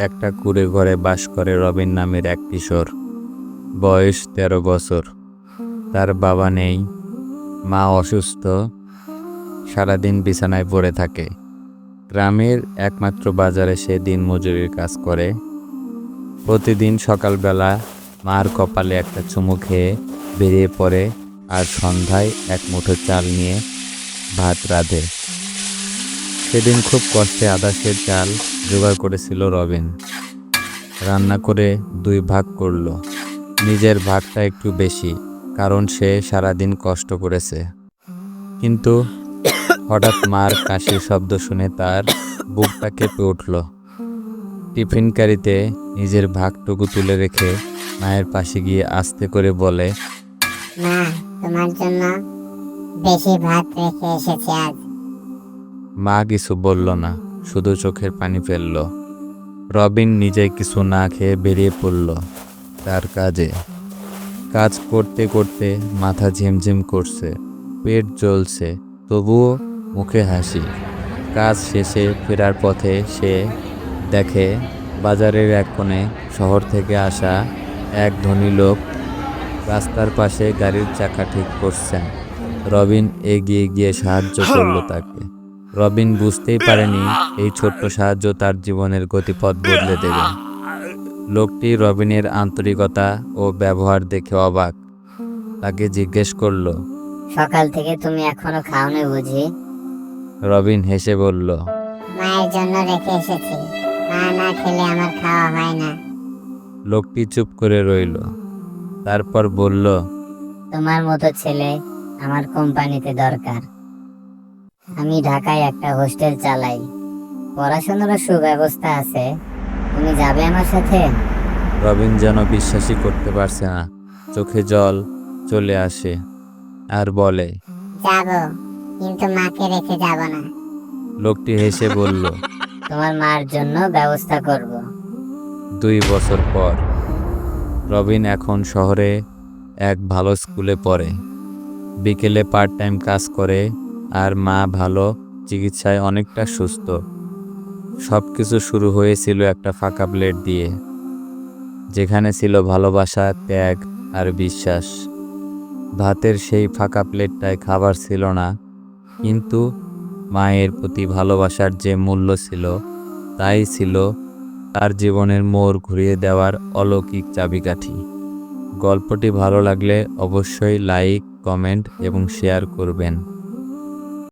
একটা কুড়ে ঘরে বাস করে রবিন নামের এক কিশোর। বয়স তেরো বছর। তার বাবা নেই, মা অসুস্থ, সারাদিন বিছানায় পড়ে থাকে। গ্রামের একমাত্র বাজারে সে দিন মজুরির কাজ করে। প্রতিদিন সকালবেলা মার কপালে একটা চুমু খেয়ে বেরিয়ে পড়ে আর সন্ধ্যায় এক মুঠো চাল নিয়ে ভাত রাঁধে। সেদিন খুব কষ্টে আদাসের চাল জোগাড় করেছিল রবিন। রান্না করে দুই ভাগ করল। নিজের ভাগটা একটু বেশি, কারণ সে সারাদিন কষ্ট করেছে। কিন্তু হঠাৎ মার কাশির শব্দ শুনে তার বুকটা কেঁপে উঠল। টিফিন নিজের ভাগটুকু তুলে রেখে মায়ের পাশে গিয়ে আস্তে করে বলে, মা, তোমার জন্য বেশি ভাত রেখে এসেছি আজ। মা কিছু বলল না, শুধু চোখের পানি ফেলল। রবিন নিজে কিছু না খেয়ে বেরিয়ে পড়ল তার কাজে। কাজ করতে করতে মাথা ঝিমঝিম করছে, পেট জ্বলছে, তবুও মুখে হাসি। কাজ শেষে ফেরার পথে সে দেখে বাজারের এক কোণে শহর থেকে আসা এক ধনী লোক রাস্তার পাশে গাড়ির চাকা ঠিক করছেন। রবিন এগিয়ে গিয়ে সাহায্য করল তাকে। রবিন বুঝতেই পারেনি এই ছোট্ট সাহায্য তার জীবনের গতিপথ বদলে দেবে। লোকটি রবিনের আন্তরিকতা ও ব্যবহার দেখে অবাক। তাকে জিজ্ঞেস করল সকাল থেকে তুমি এখনও খাওনি বুঝি? রবিন হেসে বলল মায়ের জন্য রেখে এসেছি। মা না খেলে আমার খাওয়া হয় না। লোকটি চুপ করে রইল। তারপর বলল তোমার মতো ছেলে আমার কোম্পানিতে দরকার। আমি ঢাকায় একটা হোস্টেল চালাই। পড়াশোনারও সুব্যবস্থা আছে। তুমি যাবে আমার সাথে? রবিন যেন বিশ্বাসই করতে পারছে না। চোখে জল চলে আসে আর বলে যাব কিন্তু মাকে রেখে যাব না। লোকটি হেসে বলল তোমার মার জন্য ব্যবস্থা করব। দুই বছর পর রবিন এখন শহরে এক ভালো স্কুলে পড়ে। বিকেলে পার্ট টাইম কাজ করে আর মা ভালো, চিকিৎসায় অনেকটা সুস্থ। সব কিছু শুরু হয়েছিল একটা ফাঁকা প্লেট দিয়ে, যেখানে ছিল ভালোবাসা, ত্যাগ আর বিশ্বাস। ভাতের সেই ফাঁকা প্লেটটায় খাবার ছিল না, কিন্তু মায়ের প্রতি ভালোবাসার যে মূল্য ছিল, তাই ছিল তার জীবনের মোড় ঘুরিয়ে দেওয়ার অলৌকিক চাবিকাঠি। গল্পটি ভালো লাগলে অবশ্যই লাইক, কমেন্ট এবং শেয়ার করবেন।